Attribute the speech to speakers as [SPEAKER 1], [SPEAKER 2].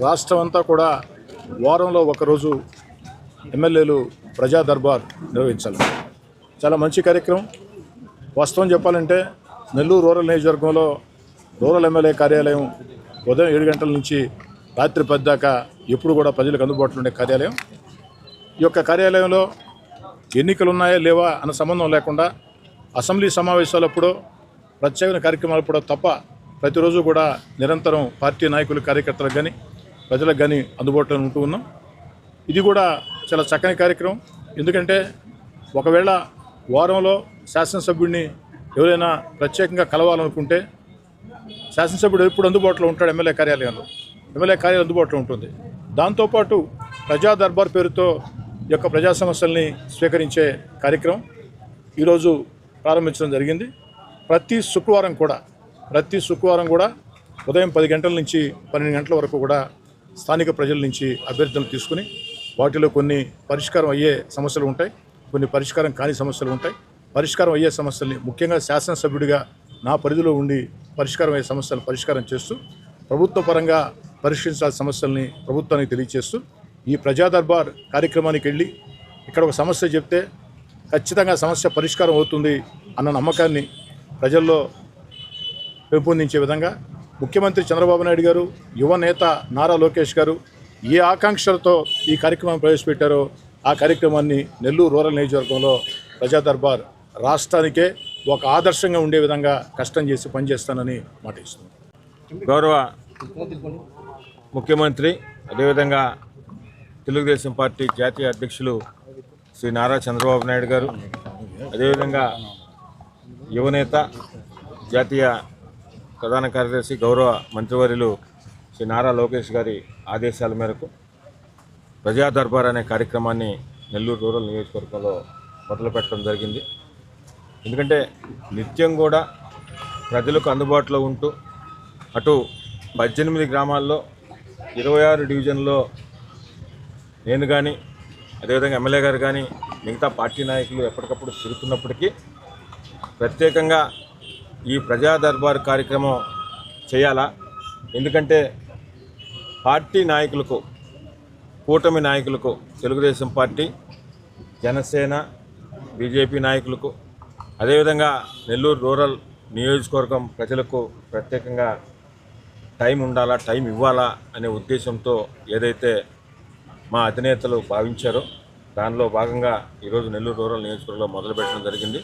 [SPEAKER 1] రాష్ట్రం అంతా కూడా వారంలో ఒకరోజు ఎమ్మెల్యేలు ప్రజా దర్బార్ నిర్వహించాలి. చాలా మంచి కార్యక్రమం. వాస్తవం చెప్పాలంటే నెల్లూరు రూరల్ నియోజకవర్గంలో రూరల్ ఎమ్మెల్యే కార్యాలయం ఉదయం ఏడు గంటల నుంచి రాత్రి పది దాకా ఎప్పుడు కూడా ప్రజలకు అందుబాటులో ఉండే కార్యాలయం. ఈ యొక్క కార్యాలయంలో ఎన్నికలు ఉన్నాయా లేవా అన్న సంబంధం లేకుండా అసెంబ్లీ సమావేశాలప్పుడు ప్రత్యేక కార్యక్రమాలప్పుడు తప్ప ప్రతిరోజు కూడా నిరంతరం పార్టీ నాయకులు కార్యకర్తలకు కానీ ప్రజలకు కానీ అందుబాటులో ఉంటూ ఉన్నాం. ఇది కూడా చాలా చక్కని కార్యక్రమం. ఎందుకంటే ఒకవేళ వారంలో శాసనసభ్యుడిని ఎవరైనా ప్రత్యేకంగా కలవాలనుకుంటే శాసనసభ్యుడు ఎప్పుడు అందుబాటులో ఉంటాడు ఎమ్మెల్యే కార్యాలయంలో. ఎమ్మెల్యే కార్యాలయం అందుబాటులో ఉంటుంది. దాంతోపాటు ప్రజా దర్బార్ పేరుతో యొక్క ప్రజా సమస్యల్ని స్వీకరించే కార్యక్రమం ఈరోజు ప్రారంభించడం జరిగింది. ప్రతి శుక్రవారం కూడా ప్రతి శుక్రవారం కూడా ఉదయం పది గంటల నుంచి పన్నెండు గంటల వరకు కూడా స్థానిక ప్రజల నుంచి అభ్యర్థులను తీసుకుని వాటిలో కొన్ని పరిష్కారం అయ్యే సమస్యలు ఉంటాయి కొన్ని పరిష్కారం కాని సమస్యలు ఉంటాయి. పరిష్కారం అయ్యే సమస్యల్ని ముఖ్యంగా శాసనసభ్యుడిగా నా పరిధిలో ఉండి పరిష్కారం అయ్యే సమస్యలు పరిష్కారం చేస్తూ ప్రభుత్వ పరంగా పరిష్కరించాల్సిన సమస్యల్ని ప్రభుత్వానికి తెలియజేస్తూ ఈ ప్రజా దర్బార్ కార్యక్రమానికి వెళ్ళి ఇక్కడ ఒక సమస్య చెప్తే ఖచ్చితంగా సమస్య పరిష్కారం అవుతుంది అన్న నమ్మకాన్ని ప్రజల్లో పెంపొందించే విధంగా ముఖ్యమంత్రి చంద్రబాబు నాయుడు గారు యువ నేత నారా లోకేష్ గారు ఏ ఆకాంక్షలతో ఈ కార్యక్రమాన్ని ప్రవేశపెట్టారో ఆ కార్యక్రమాన్ని నెల్లూరు రూరల్ నియోజకవర్గంలో ప్రజా దర్బార్ రాష్ట్రానికే ఒక ఆదర్శంగా ఉండే విధంగా కష్టం చేసి పనిచేస్తానని మాట ఇస్తున్నాను
[SPEAKER 2] గౌరవ ముఖ్యమంత్రి అదేవిధంగా తెలుగుదేశం పార్టీ జాతీయ అధ్యక్షులు శ్రీ నారా చంద్రబాబు నాయుడు గారు అదేవిధంగా యువనేత జాతీయ ప్రధాన కార్యదర్శి గౌరవ మంత్రివర్యులు శ్రీ నారా లోకేష్ గారి ఆదేశాల మేరకు ప్రజా దర్బార్ అనే కార్యక్రమాన్ని నెల్లూరు రూరల్ నియోజకవర్గంలో మొదలుపెట్టడం జరిగింది. ఎందుకంటే నిత్యం కూడా ప్రజలకు అందుబాటులో ఉంటూ అటు పద్దెనిమిది గ్రామాల్లో ఇరవై ఆరు డివిజన్లో నేను కానీ అదేవిధంగా ఎమ్మెల్యే గారు కానీ మిగతా పార్టీ నాయకులు ఎప్పటికప్పుడు తిరుగుతున్నప్పటికీ ప్రత్యేకంగా ఈ ప్రజా దర్బార్ కార్యక్రమం చేయాలా? ఎందుకంటే పార్టీ నాయకులకు కూటమి నాయకులకు తెలుగుదేశం పార్టీ జనసేన బీజేపీ నాయకులకు అదేవిధంగా నెల్లూరు రూరల్ నియోజకవర్గం ప్రజలకు ప్రత్యేకంగా టైం ఉండాలా టైం ఇవ్వాలా అనే ఉద్దేశంతో ఏదైతే మా అధినేతలు భావించారో దానిలో భాగంగా ఈరోజు నెల్లూరు రూరల్ నియోజకవర్గంలో మొదలుపెట్టడం జరిగింది.